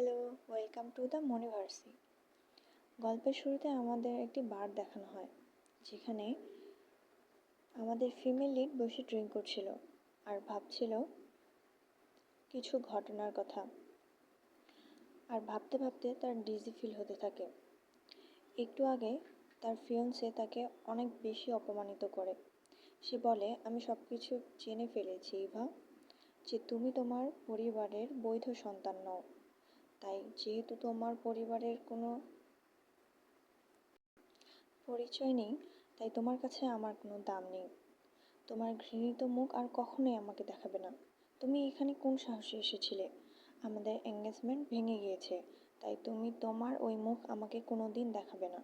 Hello welcome to the মনিভার্সি গল্পের শুরুতে আমাদের একটি বার দেখানো হয়, যেখানে আমাদের ফিমেল লিড বসে ড্রিঙ্ক করছিল আর ভাবছিল কিছু ঘটনার কথা আর ভাবতে ভাবতে তার ডিজি ফিল হতে থাকে। একটু আগে তার ফিয়ন্সে তাকে অনেক বেশি অপমানিত করে। সে বলে, আমি সব কিছু জেনে ফেলেছি, ইভা, যে তুমি তোমার পরিবারের বৈধ সন্তান নও। তাই যেহেতু তোমার পরিবারের কোনো পরিচয় নেই, তাই তোমার কাছে আমার কোনো দাম নেই। তোমার ঘৃণিত মুখ আর কখনোই আমাকে দেখাবে না। তুমি এখানে কোন সাহসে এসেছিলে? আমাদের এঙ্গেজমেন্ট ভেঙে গিয়েছে, তাই তুমি তোমার ওই মুখ আমাকে কোনো দিন দেখাবে না।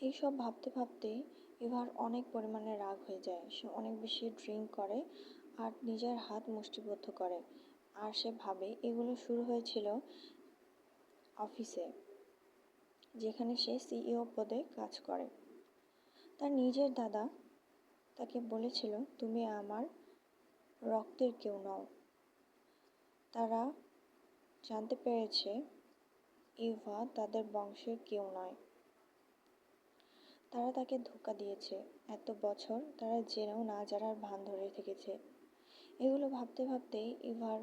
এইসব ভাবতে ভাবতে এবার অনেক পরিমাণে রাগ হয়ে যায়। সে অনেক বেশি ড্রিঙ্ক করে আর নিজের হাত মুষ্টিবদ্ধ করে। আর সে ভাবে এগুলো শুরু হয়েছিল অফিসে, যেখানে সে সিইও পদে কাজ করে। তার নিজের দাদা তাকে বলেছিল, তুমি আমার রক্তের কেউ নও। তারা জানতে পেরেছে, ইভা তাদের বংশের কেউ নয়। তারা তাকে ধোকা দিয়েছে। এত বছর তারা জেনেও না জানার ভান ধরে থেকেছে। এগুলো ভাবতে ভাবতেই ইভার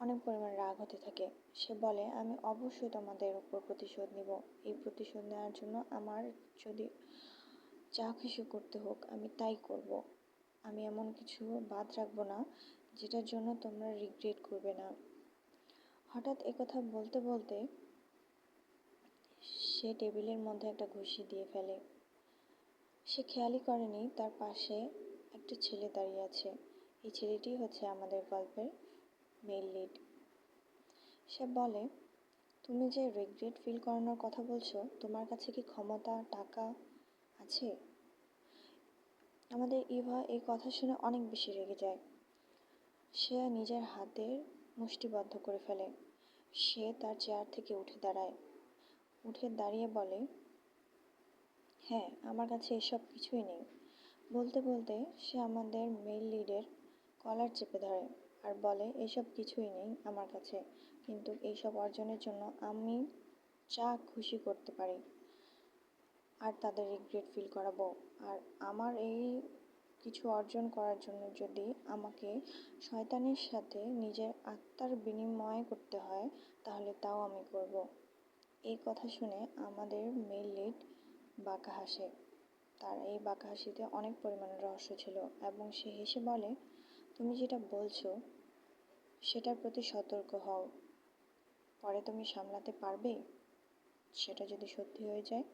অনেক পরিমাণ রাগ হতে থাকে। সে বলে, আমি অবশ্যই তোমাদের উপর প্রতিশোধ নিব। এই প্রতিশোধ নেওয়ার জন্য আমার যদি যা কিছু করতে হোক, আমি তাই করব। আমি এমন কিছু বাদ রাখব না, যেটার জন্য তোমরা রিগ্রেট করবে না। হঠাৎ একথা বলতে বলতে সে টেবিলের মধ্যে একটা ঘুষি দিয়ে ফেলে। সে খেয়ালই করেনি, তার পাশে একটা ছেলে দাঁড়িয়ে আছে। এই ছেলেটি হচ্ছে আমাদের গল্পের মেল লিড। সে বলে, তুমি যে রিগ্রেট ফিল করানোর কথা বলছো, তোমার কাছে কি ক্ষমতা, টাকা আছে? আমাদের ইভা এই কথা শুনে অনেক বেশি রেগে যায়। সে নিজের হাতের মুষ্টিবদ্ধ করে ফেলে। সে তার চেয়ার থেকে উঠে দাঁড়ায়। উঠে দাঁড়িয়ে বলে হ্যাঁ আমার কাছে এসব কিছুই নেই। বলতে বলতে সে আমাদের মেল লিডের কলার চেপে ধরে। আর বলে, এসব কিছুই নেই আমার কাছে, কিন্তু এইসব অর্জনের জন্য আমি যা খুশি করতে পারি। আর তাদের রিগ্রেট ফিল করাবো। আর আমার এই কিছু অর্জন করার জন্য যদি আমাকে শয়তানের সাথে নিজের আত্মার বিনিময় করতে হয়, তাহলে তাও আমি করব। এই কথা শুনে আমাদের মেল লিড বাঁকা হাসে। তার এই বাঁকা হাসিতে অনেক পরিমাণে রহস্য ছিল এবং সে হেসে বলে তুমি যেটা বলছো, সেটার প্রতি সতর্ক হও। পরে তুমি সামলাতে পারবে? সেটা যদি সত্যি হয়ে যায়